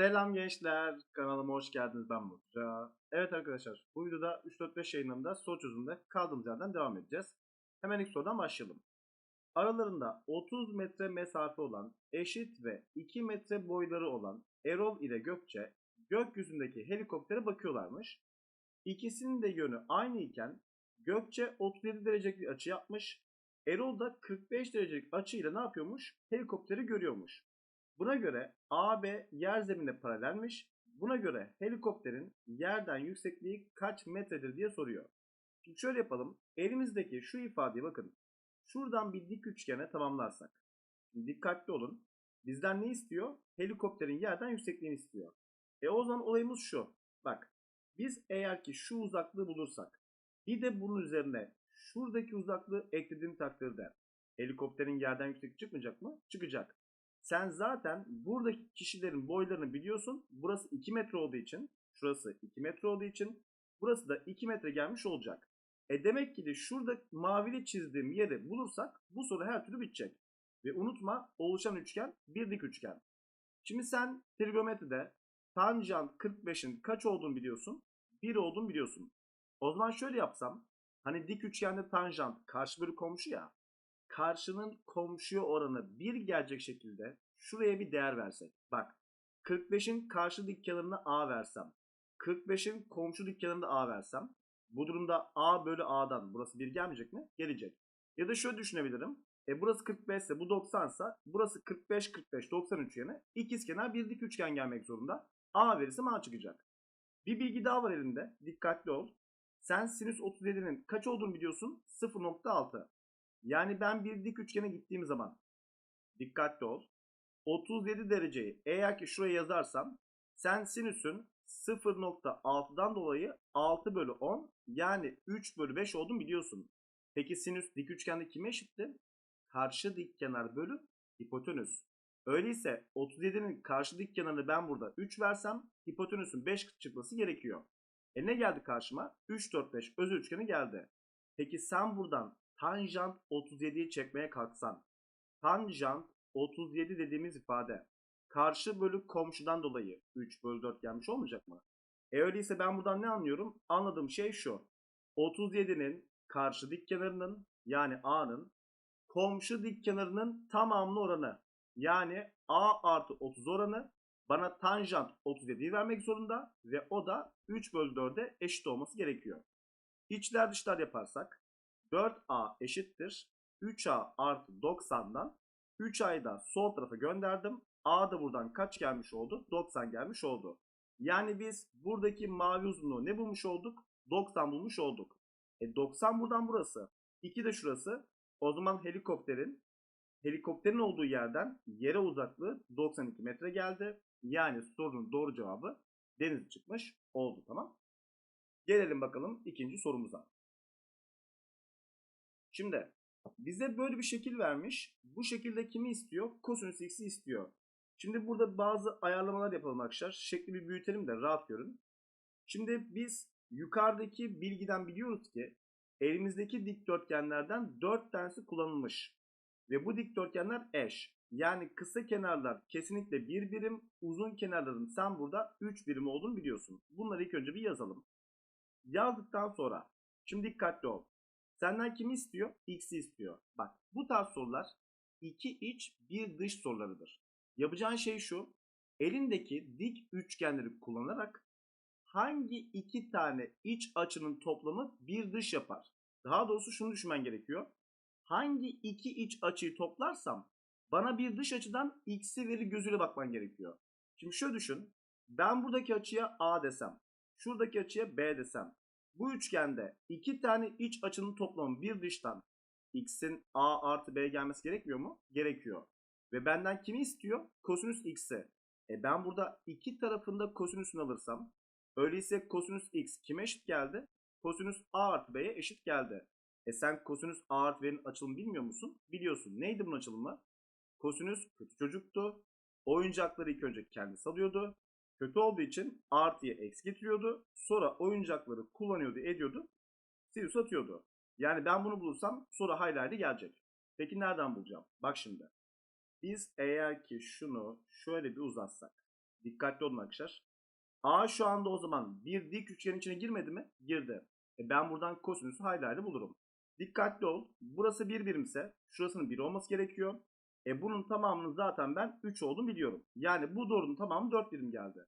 Selam gençler, kanalıma hoş geldiniz. Ben Mutlu. Evet arkadaşlar, bu videoda 3-4-5 yayınlarında soru çözümünde kaldığımız yerden devam edeceğiz. Hemen ilk sorudan başlayalım. Aralarında 30 metre mesafe olan, eşit ve 2 metre boyları olan Erol ile Gökçe gökyüzündeki helikoptere bakıyorlarmış. İkisinin de yönü aynı iken Gökçe 37 derecelik bir açı yapmış. Erol da 45 derecelik açıyla ne yapıyormuş? Helikopteri görüyormuş. Buna göre AB yer zeminine paralelmiş. Buna göre helikopterin yerden yüksekliği kaç metredir diye soruyor. Şimdi şöyle yapalım. Elimizdeki şu ifadeye bakın. Şuradan bir dik üçgene tamamlarsak. Şimdi dikkatli olun. Bizden ne istiyor? Helikopterin yerden yüksekliğini istiyor. E o zaman olayımız şu. Bak biz eğer ki şu uzaklığı bulursak bir de bunun üzerine şuradaki uzaklığı eklediğim takdirde helikopterin yerden yüksek çıkmayacak mı? Çıkacak. Sen zaten buradaki kişilerin boylarını biliyorsun. Burası 2 metre olduğu için, şurası 2 metre olduğu için burası da 2 metre gelmiş olacak. E demek ki de şurada mavili çizdiğim yeri bulursak bu soru her türlü bitecek. Ve unutma oluşan üçgen bir dik üçgen. Şimdi sen trigonometride tanjant 45'in kaç olduğunu biliyorsun? 1 olduğunu biliyorsun. O zaman şöyle yapsam. Hani dik üçgende tanjant karşı bölü komşu ya karşının komşuya oranı 1 gelecek şekilde şuraya bir değer versek. Bak 45'in karşı dik kenarına A versem. 45'in komşu dik kenarına A versem. Bu durumda A bölü A'dan burası 1 gelmeyecek mi? Gelecek. Ya da şöyle düşünebilirim. E burası 45 ise bu 90 ise burası 45 45 90 üçgeni. İkizkenar bir dik üçgen gelmek zorunda. A verirse A çıkacak. Bir bilgi daha var elinde. Dikkatli ol. Sen sinüs 37'nin kaç olduğunu biliyorsun? 0.6. Yani ben bir dik üçgene gittiğim zaman dikkatli ol. 37 dereceyi eğer ki şuraya yazarsam sen sinüsün 0.6'dan dolayı 6 bölü 10 yani 3 bölü 5 olduğunu biliyorsun. Peki sinüs dik üçgende kime eşitti? Karşı dik kenar bölü hipotenüs. Öyleyse 37'nin karşı dik kenarını ben burada 3 versem hipotenüsün 5 çıkması gerekiyor. E ne geldi karşıma? 3, 4, 5 öz üçgeni geldi. Peki sen buradan tanjant 37'yi çekmeye kalksan tanjant 37 dediğimiz ifade karşı bölü komşudan dolayı 3 bölü 4 gelmiş olmayacak mı? E öyleyse ben buradan ne anlıyorum? Anladığım şey şu. 37'nin karşı dik kenarının yani A'nın komşu dik kenarının tamamlı oranı yani A artı 30 oranı bana tanjant 37'yi vermek zorunda ve o da 3 bölü 4'e eşit olması gerekiyor. İçler dışlar yaparsak 4A eşittir. 3A artı 90'dan 3A'yı da sol tarafa gönderdim. A da buradan kaç gelmiş oldu? 90 gelmiş oldu. Yani biz buradaki mavi uzunluğu ne bulmuş olduk? 90 bulmuş olduk. E 90 buradan burası. 2 de şurası. O zaman helikopterin helikopterin olduğu yerden yere uzaklığı 92 metre geldi. Yani sorunun doğru cevabı deniz çıkmış oldu tamam. Gelelim bakalım ikinci sorumuza. Şimdi bize böyle bir şekil vermiş. Bu şekilde kimi istiyor? Kosinüs x'i istiyor. Şimdi burada bazı ayarlamalar yapalım arkadaşlar. Şekli bir büyütelim de rahat görün. Şimdi biz yukarıdaki bilgiden biliyoruz ki elimizdeki dikdörtgenlerden 4 tanesi kullanılmış. Ve bu dikdörtgenler eş. Yani kısa kenarlar kesinlikle bir birim, uzun kenarların sen burada 3 birim olduğunu biliyorsun. Bunları ilk önce bir yazalım. Yazdıktan sonra şimdi dikkatli ol. Senden kimi istiyor? X'i istiyor. Bak bu tarz sorular iki iç bir dış sorularıdır. Yapacağın şey şu. Elindeki dik üçgenleri kullanarak hangi iki tane iç açının toplamı bir dış yapar? Daha doğrusu şunu düşünmen gerekiyor. Hangi iki iç açıyı toplarsam bana bir dış açıdan x'i verir gözüyle bakman gerekiyor. Şimdi şöyle düşün. Ben buradaki açıya A desem, şuradaki açıya B desem, bu üçgende iki tane iç açının toplamı bir dıştan x'in a artı b gelmesi gerekmiyor mu? Gerekiyor. Ve benden kimi istiyor? Kosinüs x'i. E ben burada iki tarafında kosinüsünü alırsam öyleyse kosinüs x kime eşit geldi? Kosinüs a artı b'ye eşit geldi. E sen kosinüs a artı b'nin açılımı bilmiyor musun? Biliyorsun. Neydi bunun açılımı? Kosinüs kötü çocuktu. Oyuncakları ilk önce kendisi alıyordu. Kötü olduğu için artıya eksi getiriyordu. Sonra oyuncakları kullanıyordu, ediyordu. Sirius atıyordu. Yani ben bunu bulursam sonra hayli gelecek. Peki nereden bulacağım? Bak şimdi. Biz eğer ki şunu şöyle bir uzatsak. Dikkatli olun arkadaşlar. A şu anda o zaman bir dik üçgenin içine girmedi mi? Girdi. E ben buradan kosinüsü hayli bulurum. Dikkatli ol. Burası bir birimse şurasının 1 olması gerekiyor. E bunun tamamını zaten ben 3 olduğunu biliyorum. Yani bu doğrunun tamamı 4 birim geldi.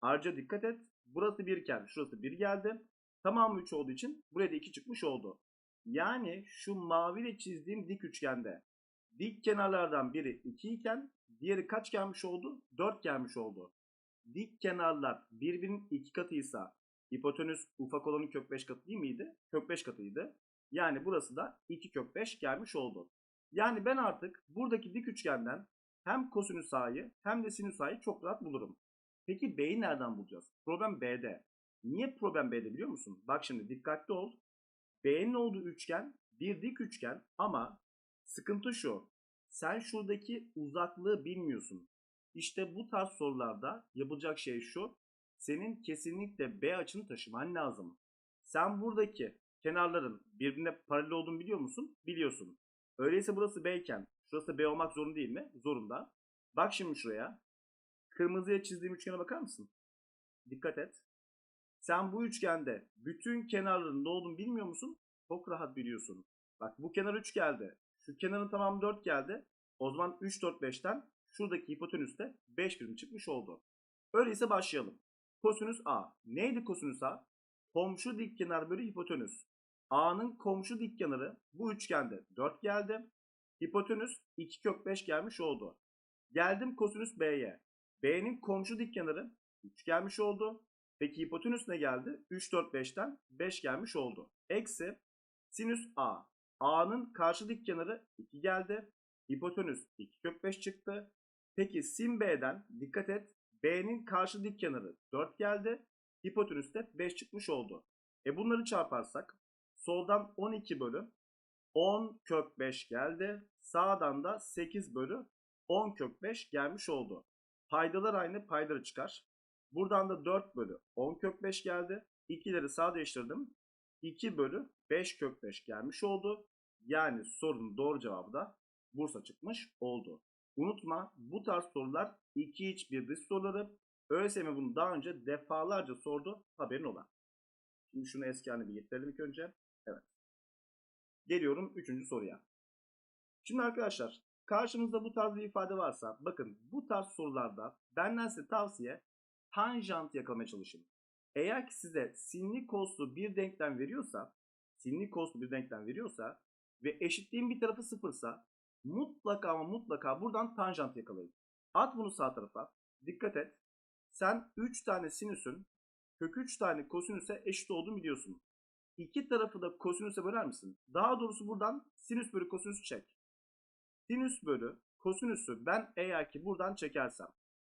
Ayrıca dikkat et. Burası 1 iken şurası 1 geldi. Tamamı 3 olduğu için buraya da 2 çıkmış oldu. Yani şu maviyle çizdiğim dik üçgende dik kenarlardan biri 2 iken diğeri kaç gelmiş oldu? 4 gelmiş oldu. Dik kenarlar birbirinin iki katıysa hipotenüs ufak olanın kök 5 katı değil miydi? Kök 5 katıydı. Yani burası da 2 kök 5 gelmiş oldu. Yani ben artık buradaki dik üçgenden hem kosinüs a'yı hem de sinüs a'yı çok rahat bulurum. Peki b'yi nereden bulacağız? Problem b'de. Niye problem b'de biliyor musun? Bak şimdi dikkatli ol. B'nin olduğu üçgen bir dik üçgen ama sıkıntı şu. Sen şuradaki uzaklığı bilmiyorsun. İşte bu tarz sorularda yapılacak şey şu. Senin kesinlikle B açını taşıman lazım. Sen buradaki kenarların birbirine paralel olduğunu biliyor musun? Biliyorsun. Öyleyse burası B iken şurası B olmak zorunda değil mi? Zorunda. Bak şimdi şuraya. Kırmızıya çizdiğim üçgene bakar mısın? Dikkat et. Sen bu üçgende bütün kenarların ne olduğunu bilmiyor musun? Çok rahat biliyorsun. Bak bu kenar 3 geldi. Şu kenarın tamamı 4 geldi. O zaman 3, 4, 5'ten şuradaki hipotenüste 5 birim çıkmış oldu. Öyleyse başlayalım. Kosinüs A. Neydi kosinüs A? Komşu dik kenar bölü hipotenüs. A'nın komşu dik kenarı bu üçgende 4 geldi. Hipotenüs 2 kök 5 gelmiş oldu. Geldim kosinüs B'ye. B'nin komşu dik kenarı 3 gelmiş oldu. Peki hipotenüs ne geldi? 3, 4, 5'ten 5 gelmiş oldu. Eksi sinüs A. A'nın karşı dik kenarı 2 geldi. Hipotenüs 2 kök 5 çıktı. Peki sin B'den dikkat et. B'nin karşı dik kenarı 4 geldi. Hipotenüs de 5 çıkmış oldu. E bunları çarparsak soldan 12 bölü 10 kök 5 geldi. Sağdan da 8 bölü 10 kök 5 gelmiş oldu. Paydalar aynı payları çıkar. Buradan da 4 bölü 10 kök 5 geldi. İkileri sağ değiştirdim. 2 bölü 5 kök 5 gelmiş oldu. Yani sorunun doğru cevabı da Bursa çıkmış oldu. Unutma bu tarz sorular 2 iç bir dış soruları. ÖSYM bunu daha önce defalarca sordu haberin ola. Şimdi şunu eski haline bir getirelim ilk önce. Evet. Geliyorum 3. soruya. Şimdi arkadaşlar karşınızda bu tarz bir ifade varsa bakın bu tarz sorularda benden size tavsiye tanjant yakalamaya çalışın. Eğer ki size sinli koslu bir denklem veriyorsa sinli koslu bir denklem veriyorsa ve eşitliğin bir tarafı sıfırsa mutlaka ama mutlaka buradan tanjant yakalayın. At bunu sağ tarafa. Dikkat et. Sen 3 tane sinüsün kök 3 tane kosinüse eşit olduğunu biliyorsun. İki tarafı da kosinüse böler misin? Daha doğrusu buradan sinüs bölü kosinüs çek. Sinüs bölü kosinüsü ben eğer ki buradan çekersem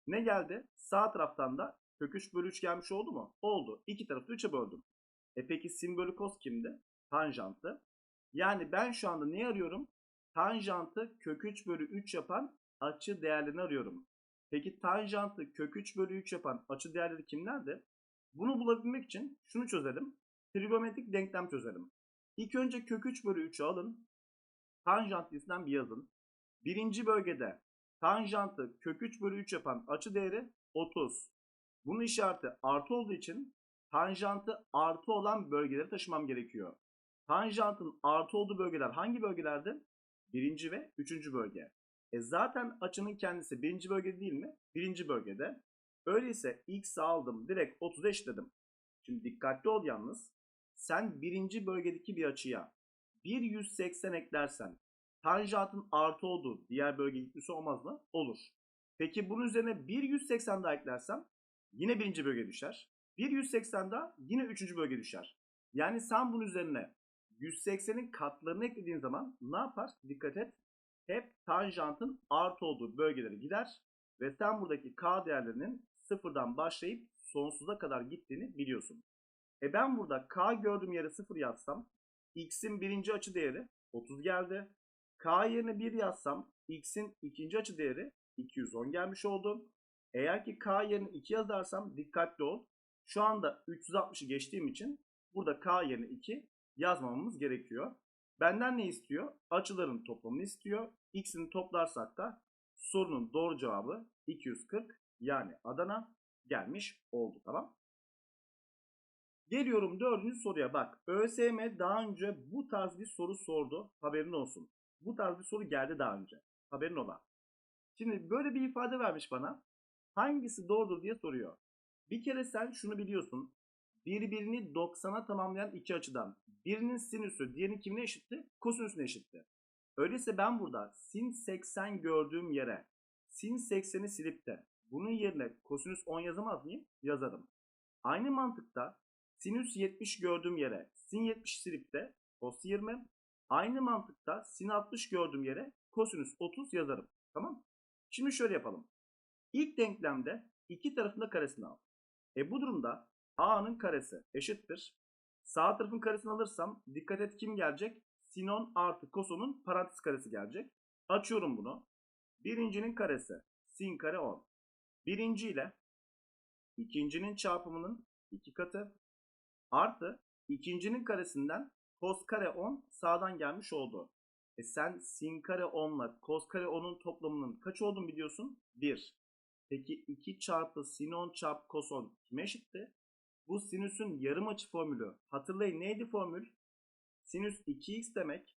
ne geldi? Sağ taraftan da kök 3 bölü 3 gelmiş oldu mu? Oldu. İki tarafı 3'e böldüm. E peki sin bölü kos kimdi? Tanjantı. Yani ben şu anda ne arıyorum? Tanjantı kök 3 bölü 3 yapan açı değerlerini arıyorum. Peki tanjantı kök 3 bölü 3 yapan açı değerleri kimlerdi? Bunu bulabilmek için şunu çözelim. Trigonometrik denklem çözelim. İlk önce kök 3 bölü 3'ü alın. Tanjant cinsinden bir yazın. Birinci bölgede tanjantı kök 3 bölü 3 yapan açı değeri 30. Bunun işareti artı olduğu için tanjantı artı olan bölgeleri taşımam gerekiyor. Tanjantın artı olduğu bölgeler hangi bölgelerdi? Birinci ve üçüncü bölge. E zaten açının kendisi birinci bölgede değil mi? Birinci bölgede. Öyleyse x aldım direkt 30'a eşitledim. Şimdi dikkatli ol yalnız. Sen birinci bölgedeki bir açıya 180 eklersen tanjantın artı olduğu diğer bölge gitmesi olmaz mı? Olur. Peki bunun üzerine 180 daha eklersem yine birinci bölge düşer. 180 daha yine üçüncü bölge düşer. Yani sen bunun üzerine 180'in katlarını eklediğin zaman ne yapar? Dikkat et. Hep tanjantın artı olduğu bölgelere gider ve sen buradaki k değerlerinin sıfırdan başlayıp sonsuza kadar gittiğini biliyorsun. E ben burada k gördüğüm yere sıfır yazsam x'in birinci açı değeri 30 geldi. k yerine 1 yazsam x'in ikinci açı değeri 210 gelmiş oldu. Eğer ki k yerine 2 yazarsam dikkatli ol. Şu anda 360'ı geçtiğim için burada k yerine 2 yazmamamız gerekiyor. Benden ne istiyor? Açıların toplamını istiyor. X'ini toplarsak da sorunun doğru cevabı 240 yani Adana gelmiş oldu. Tamam. Geliyorum dördüncü soruya bak. ÖSYM daha önce bu tarz bir soru sordu. Haberin olsun. Bu tarz bir soru geldi daha önce. Haberin ola. Şimdi böyle bir ifade vermiş bana. Hangisi doğrudur diye soruyor. Bir kere sen şunu biliyorsun. Birbirini 90'a tamamlayan iki açıdan birinin sinüsü diğerinin kimine eşitti? Kosinüsüne eşitti. Öyleyse ben burada sin 80 gördüğüm yere sin 80'i silip de bunun yerine kosinüs 10 yazamaz mıyım? Yazarım. Aynı mantıkta sinüs 70 gördüğüm yere sin 70 silip de cos 20. Aynı mantıkta sin 60 gördüğüm yere kosinüs 30 yazarım. Tamam Şimdi şöyle yapalım. İlk denklemde iki tarafında karesini al. E bu durumda a'nın karesi eşittir. Sağ tarafın karesini alırsam dikkat et kim gelecek? Sin 10 artı kosonun parantez karesi gelecek. Açıyorum bunu. Birincinin karesi sin kare 10. Birinci ile ikincinin çarpımının iki katı artı ikincinin karesinden cos kare 10 sağdan gelmiş oldu. E sen sin kare 10 ile cos kare 10'un toplamının kaç olduğunu biliyorsun? 1. Peki 2 çarpı sin 10 çarpı cos 10 kime eşitti? Bu sinüsün yarım açı formülü. Hatırlayın neydi formül? Sinüs 2x demek.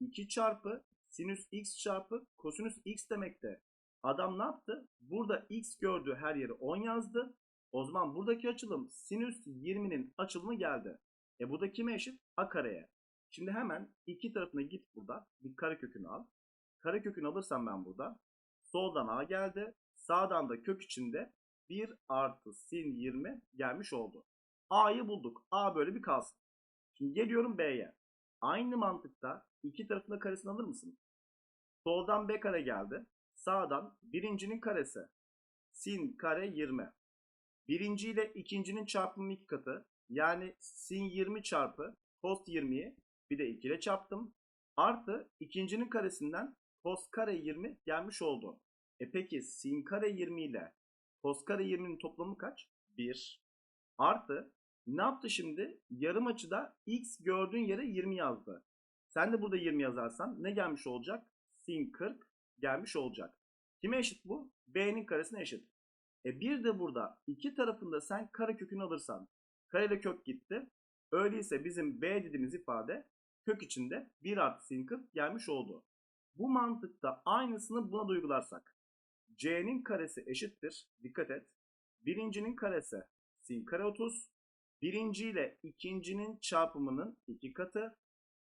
2 çarpı sinüs x çarpı kosinüs x demekte. Adam ne yaptı? Burada x gördüğü her yeri 10 yazdı. O zaman buradaki açılım sinüs 20'nin açılımı geldi. E bu da kime eşit? A kareye. Şimdi hemen iki tarafına git burada. Bir kare kökünü al. Kare kökünü alırsam ben burada. Soldan A geldi. Sağdan da kök içinde 1 artı sin 20 gelmiş oldu. A'yı bulduk. A böyle bir kalsın. Şimdi geliyorum B'ye. Aynı mantıkta iki tarafında karesini alır mısın? Soldan B kare geldi. Sağdan birincinin karesi. Sin kare 20. Birinci ile ikincinin çarpımı iki katı. Yani sin 20 çarpı cos 20'yi bir de 2 ile çarptım. Artı ikincinin karesinden cos kare 20 gelmiş oldu. E peki sin kare 20 ile cos kare 20'nin toplamı kaç? 1. Artı ne yaptı şimdi? Yarım açıda x gördüğün yere 20 yazdı. Sen de burada 20 yazarsan ne gelmiş olacak? Sin 40 gelmiş olacak. Kime eşit bu? B'nin karesine eşit. E bir de burada iki tarafında sen kare kökünü alırsan kareyle kök gitti. Öyleyse bizim B dediğimiz ifade kök içinde 1 artı sin 40 gelmiş oldu. Bu mantıkta aynısını buna da uygularsak. C'nin karesi eşittir. Dikkat et. Birincinin karesi sin kare 30. Birinci ile ikincinin çarpımının iki katı.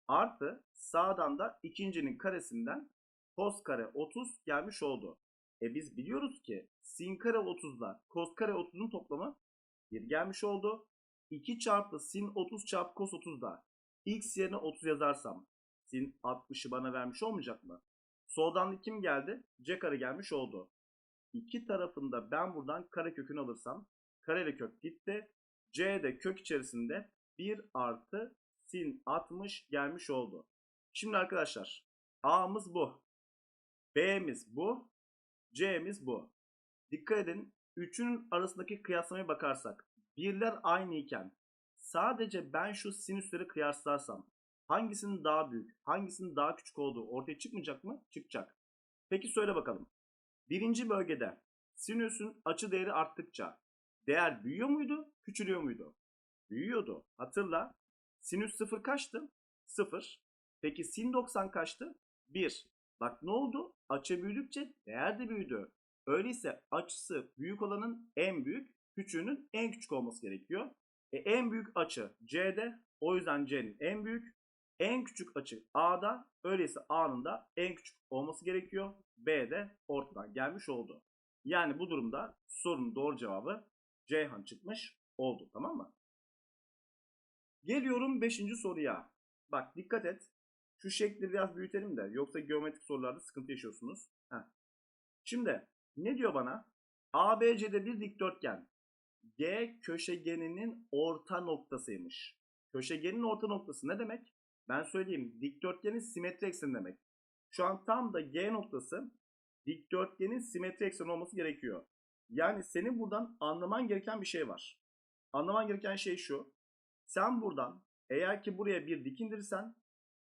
Artı sağdan da ikincinin karesinden cos kare 30 gelmiş oldu. E biz biliyoruz ki sin kare 30 ile cos kare 30'un toplamı 1 gelmiş oldu. 2 çarpı sin 30 çarpı cos 30 da x yerine 30 yazarsam sin 60'ı bana vermiş olmayacak mı? Soldan da kim geldi? C kare gelmiş oldu. İki tarafında ben buradan kare kökünü alırsam kareli kök gitti. C de kök içerisinde 1 artı sin 60 gelmiş oldu. Şimdi arkadaşlar A'mız bu. B'miz bu. C'miz bu. Dikkat edin. Üçünün arasındaki kıyaslamaya bakarsak. Birler aynı iken sadece ben şu sinüsleri kıyaslarsam hangisinin daha büyük, hangisinin daha küçük olduğu ortaya çıkmayacak mı? Çıkacak. Peki söyle bakalım. Birinci bölgede sinüsün açı değeri arttıkça değer büyüyor muydu, küçülüyor muydu? Büyüyordu. Hatırla. Sinüs 0 kaçtı? 0. Peki sin 90 kaçtı? 1. Bak ne oldu? Açı büyüdükçe değer de büyüdü. Öyleyse açısı büyük olanın en büyük, küçüğünün en küçük olması gerekiyor. E, en büyük açı C'de. O yüzden C'nin en büyük. En küçük açı A'da. Öyleyse A'nın da en küçük olması gerekiyor. B'de ortadan gelmiş oldu. Yani bu durumda sorunun doğru cevabı Ceyhan çıkmış oldu. Tamam mı? Geliyorum 5. soruya. Bak dikkat et. Şu şekli biraz büyütelim de yoksa geometrik sorularda sıkıntı yaşıyorsunuz. Heh. Şimdi ne diyor bana? ABC'de bir dikdörtgen. G köşegeninin orta noktasıymış. Köşegenin orta noktası ne demek? Ben söyleyeyim. Dikdörtgenin simetri ekseni demek. Şu an tam da G noktası dikdörtgenin simetri ekseni olması gerekiyor. Yani senin buradan anlaman gereken bir şey var. Anlaman gereken şey şu. Sen buradan eğer ki buraya bir dik indirirsen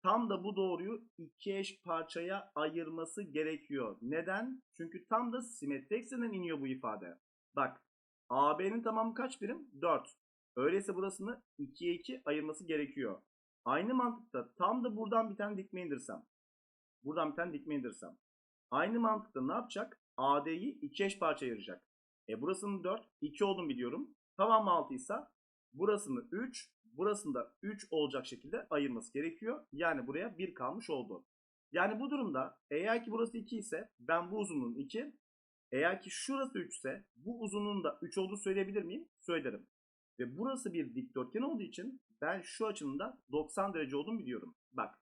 tam da bu doğruyu iki eş parçaya ayırması gerekiyor. Neden? Çünkü tam da simetri eksenden iniyor bu ifade. Bak AB'nin tamamı kaç birim? 4. Öyleyse burasını 2'ye 2 ayırması gerekiyor. Aynı mantıkta tam da buradan bir tane dikme indirsem. Buradan bir tane dikme indirsem. Aynı mantıkta ne yapacak? AD'yi iki eş parça ayıracak. E burasının 4, 2 olduğunu biliyorum. Tamam 6 ise burasını 3, burasında 3 olacak şekilde ayırması gerekiyor. Yani buraya 1 kalmış oldu. Yani bu durumda eğer ki burası 2 ise ben bu uzunluğun 2, eğer ki şurası 3 ise bu uzunluğun da 3 olduğunu söyleyebilir miyim? Söylerim. Ve burası bir dikdörtgen olduğu için ben şu açının da 90 derece olduğunu biliyorum. Bak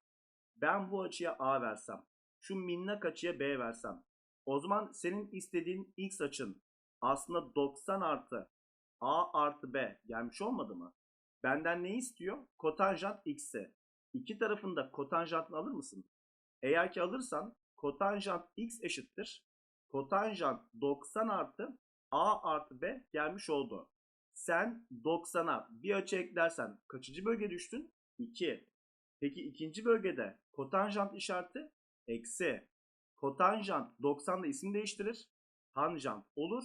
ben bu açıya A versem, şu minnak açıya B versem, o zaman senin istediğin x açın aslında 90 artı A artı B gelmiş olmadı mı? Benden ne istiyor? Kotanjant x'i. İki tarafında kotanjantını alır mısın? Eğer ki alırsan kotanjant x eşittir. Kotanjant 90 artı A artı B gelmiş oldu. Sen 90'a bir açı eklersen kaçıncı bölge düştün? 2. Peki ikinci bölgede kotanjant işareti eksi. Kotanjant 90'da isim değiştirir. Tanjant olur.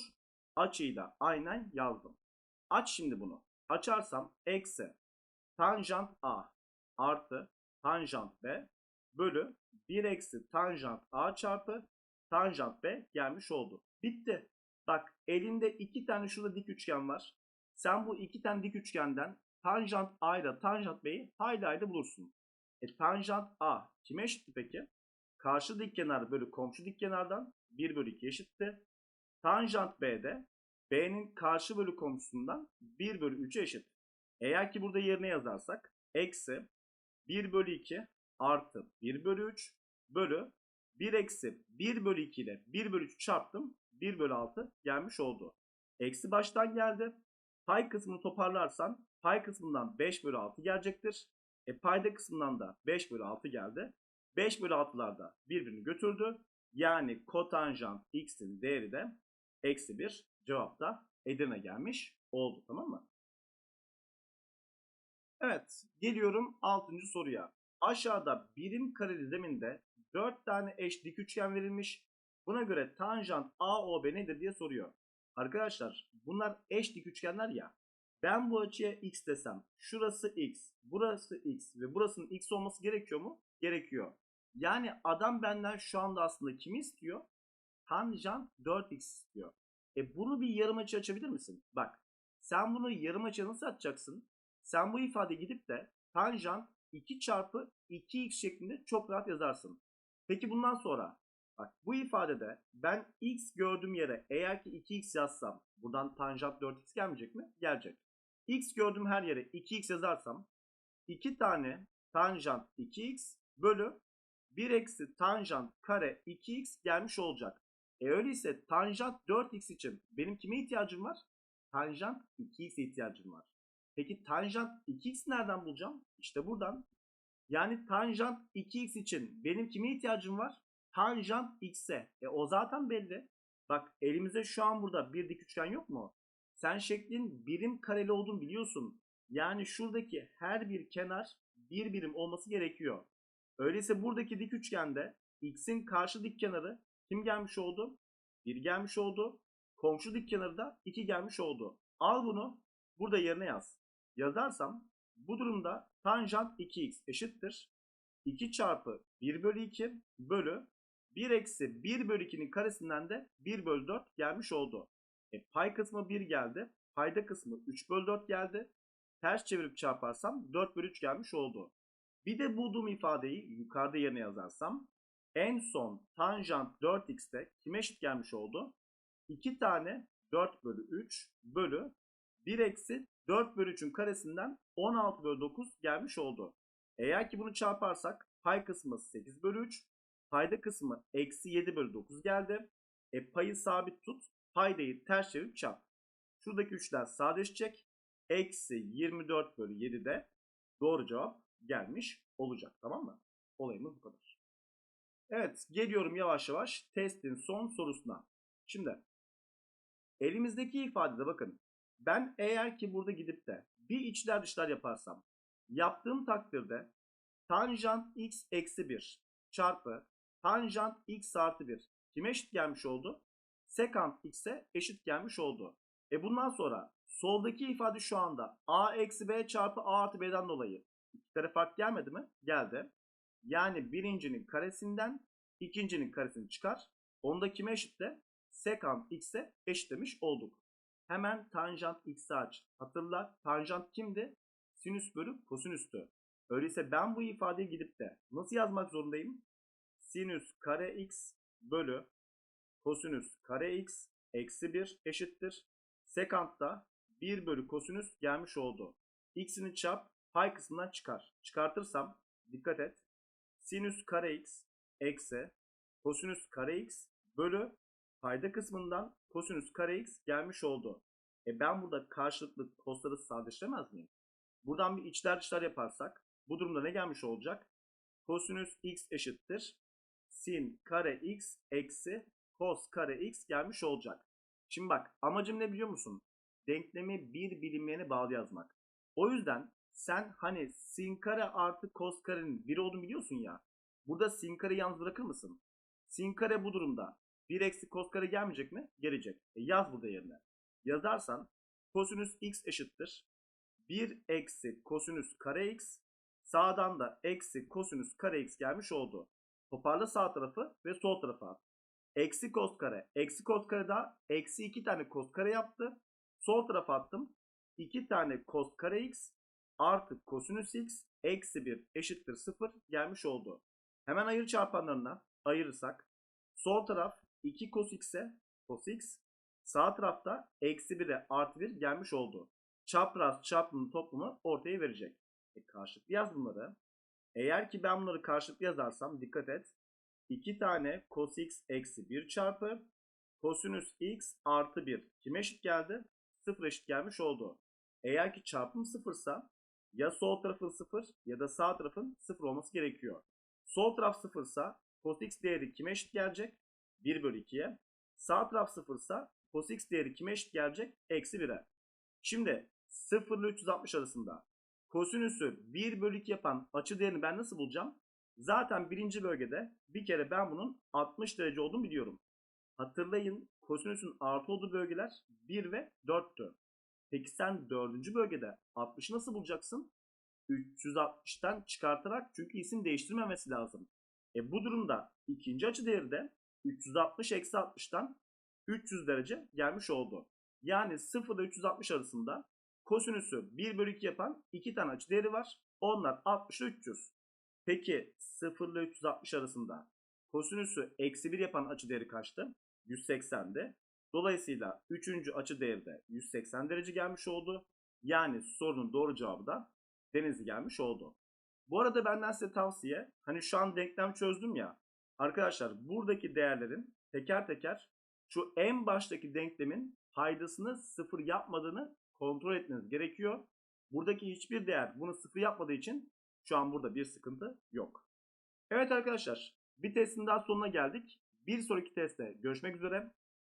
Açıyı da aynen yazdım. Aç şimdi bunu. Açarsam eksi tanjant A artı tanjant B bölü 1 eksi tanjant A çarpı tanjant B gelmiş oldu. Bitti. Bak elinde iki tane şurada dik üçgen var. Sen bu iki tane dik üçgenden tanjant A ile tanjant B'yi hayli hayli bulursun. E tanjant A kime eşitti peki? Karşı dik kenar bölü komşu dik kenardan 1 bölü 2 eşitti. Tanjant B'de B'nin karşı bölü komşusundan 1 bölü 3'e eşit. Eğer ki burada yerine yazarsak eksi 1 bölü 2 artı 1 bölü 3 bölü 1 eksi 1 bölü 2 ile 1 bölü 3 çarptım. 1 bölü 6 gelmiş oldu. Eksi baştan geldi. Pay kısmını toparlarsan pay kısmından 5 bölü 6 gelecektir. E payda kısmından da 5 bölü 6 geldi. 5 bölü 6'lar da birbirini götürdü. Yani kotanjant x'in değeri de eksi 1 cevap da Edirne gelmiş oldu tamam mı? Evet geliyorum 6. soruya. Aşağıda birim kareli zeminde 4 tane eş dik üçgen verilmiş. Buna göre tanjant AOB nedir diye soruyor. Arkadaşlar bunlar eş dik üçgenler ya. Ben bu açıya x desem şurası x, burası x ve burasının x olması gerekiyor mu? Gerekiyor. Yani adam benden şu anda aslında kimi istiyor? Tanjant 4x istiyor. E bunu bir yarım açı açabilir misin? Bak sen bunu yarım açıya nasıl açacaksın? Sen bu ifade gidip de tanjant 2 çarpı 2x şeklinde çok rahat yazarsın. Peki bundan sonra bak bu ifadede ben x gördüğüm yere eğer ki 2x yazsam buradan tanjant 4x gelmeyecek mi? Gelecek. x gördüğüm her yere 2x yazarsam 2 tane tanjant 2x bölü 1 eksi tanjant kare 2x gelmiş olacak. E öyleyse tanjant 4x için benim kime ihtiyacım var? Tanjant 2x'e ihtiyacım var. Peki tanjant 2x nereden bulacağım? İşte buradan. Yani tanjant 2x için benim kime ihtiyacım var? Tanjant x'e. E o zaten belli. Bak elimizde şu an burada bir dik üçgen yok mu? Sen şeklin birim kareli olduğunu biliyorsun. Yani şuradaki her bir kenar bir birim olması gerekiyor. Öyleyse buradaki dik üçgende x'in karşı dik kenarı kim gelmiş oldu? 1 gelmiş oldu. Komşu dik kenarı da 2 gelmiş oldu. Al bunu burada yerine yaz. Yazarsam bu durumda tanjant 2x eşittir. 2 çarpı 1 bölü 2 bölü 1 eksi 1 bölü 2'nin karesinden de 1 bölü 4 gelmiş oldu. E, pay kısmı 1 geldi. Payda kısmı 3 bölü 4 geldi. Ters çevirip çarparsam 4 bölü 3 gelmiş oldu. Bir de bulduğum ifadeyi yukarıda yerine yazarsam en son tanjant 4x'te kime eşit gelmiş oldu? 2 tane 4 bölü 3 bölü 1 eksi 4 bölü 3'ün karesinden 16 bölü 9 gelmiş oldu. Eğer ki bunu çarparsak pay kısmı 8 bölü 3, payda kısmı eksi 7 bölü 9 geldi. E payı sabit tut, paydayı ters çevirip çarp. Şuradaki 3'ler sadeleşecek. Eksi 24 bölü 7 de doğru cevap gelmiş olacak. Tamam mı? Olayımız bu kadar. Evet geliyorum yavaş yavaş testin son sorusuna. Şimdi elimizdeki ifadede bakın ben eğer ki burada gidip de bir içler dışlar yaparsam yaptığım takdirde tanjant x eksi 1 çarpı tanjant x artı 1 kime eşit gelmiş oldu? Sekant x'e eşit gelmiş oldu. E bundan sonra soldaki ifade şu anda a eksi b çarpı a artı b'den dolayı iki kare fark gelmedi mi? Geldi. Yani birincinin karesinden ikincinin karesini çıkar. Onu da kime eşitle? Sekant x'e eşitlemiş olduk. Hemen tanjant x'i aç. Hatırla tanjant kimdi? Sinüs bölü kosinüstü. Öyleyse ben bu ifadeyi gidip de nasıl yazmak zorundayım? Sinüs kare x bölü kosinüs kare x eksi 1 eşittir. Sekantta 1 bölü kosinüs gelmiş oldu. X'ini çarp pay kısmından çıkar. Çıkartırsam dikkat et. Sinüs kare x eksi kosinüs kare x bölü payda kısmından kosinüs kare x gelmiş oldu. E ben burada karşılıklı kosları sadeleştiremez miyim? Buradan bir içler dışlar yaparsak bu durumda ne gelmiş olacak? Kosinüs x eşittir. Sin kare x eksi cos kare x gelmiş olacak. Şimdi bak amacım ne biliyor musun? Denklemi bir bilinmeyene bağlı yazmak. O yüzden sen hani sin kare artı cos karenin 1 olduğunu biliyorsun ya. Burada sin kareyi yalnız bırakır mısın? Sin kare bu durumda 1 eksi cos kare gelmeyecek mi? Gelecek. E yaz burada yerine. Yazarsan kosinüs x eşittir. 1 eksi kosinüs kare x sağdan da eksi kosinüs kare x gelmiş oldu. Toparla sağ tarafı ve sol tarafa at. Eksi cos kare. Eksi cos kare daha eksi 2 tane cos kare yaptı. Sol tarafa attım. 2 tane cos kare x artı kosinüs x eksi 1 eşittir 0 gelmiş oldu. Hemen ayır çarpanlarına ayırırsak sol taraf 2 cos x'e cos x sağ tarafta eksi 1'e artı 1 gelmiş oldu. Çapraz çarpımın toplamı ortaya verecek. E karşılıklı yaz bunları. Eğer ki ben bunları karşılıklı yazarsam dikkat et. 2 tane cos x eksi 1 çarpı kosinüs x artı 1 kime eşit geldi? 0 eşit gelmiş oldu. Eğer ki çarpım sıfırsa ya sol tarafın 0 ya da sağ tarafın 0 olması gerekiyor. Sol taraf sıfırsa cos x değeri kime eşit gelecek? 1 bölü 2'ye. Sağ taraf sıfırsa cos x değeri kime eşit gelecek? Eksi 1'e. Şimdi 0 ile 360 arasında kosinüsü 1 bölü 2 yapan açı değerini ben nasıl bulacağım? Zaten birinci bölgede bir kere ben bunun 60 derece olduğunu biliyorum. Hatırlayın kosinüsün artı olduğu bölgeler 1 ve 4'tü. Peki sen dördüncü bölgede 60'ı nasıl bulacaksın? 360'tan çıkartarak çünkü isim değiştirmemesi lazım. E bu durumda ikinci açı değeri de 360 eksi 60'tan 300 derece gelmiş oldu. Yani 0 ile 360 arasında kosinüsü 1 bölü 2 yapan iki tane açı değeri var. Onlar 60 ile 300. Peki 0 ile 360 arasında kosinüsü eksi 1 yapan açı değeri kaçtı? 180'di. Dolayısıyla 3. açı değeri de 180 derece gelmiş oldu. Yani sorunun doğru cevabı da Denizli gelmiş oldu. Bu arada benden size tavsiye hani şu an denklem çözdüm ya. Arkadaşlar buradaki değerlerin teker teker şu en baştaki denklemin paydasını sıfır yapmadığını kontrol etmeniz gerekiyor. Buradaki hiçbir değer bunu sıfır yapmadığı için şu an burada bir sıkıntı yok. Evet arkadaşlar bir testin daha sonuna geldik. Bir sonraki testte görüşmek üzere.